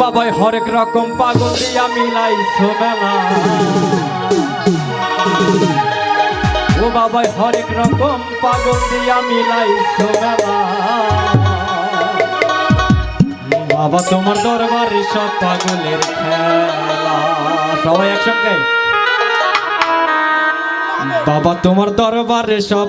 বাবাই, হরেক রকম পাগল দিয়া মিলাই মেলা। ও বাবাই, হরেক রকম পাগল দিয়া মিলাই মেলা। বাবা, তোমার দরবারে সব পাগলের সবাই একসঙ্গে? বাবা, তোমার দরবারে সব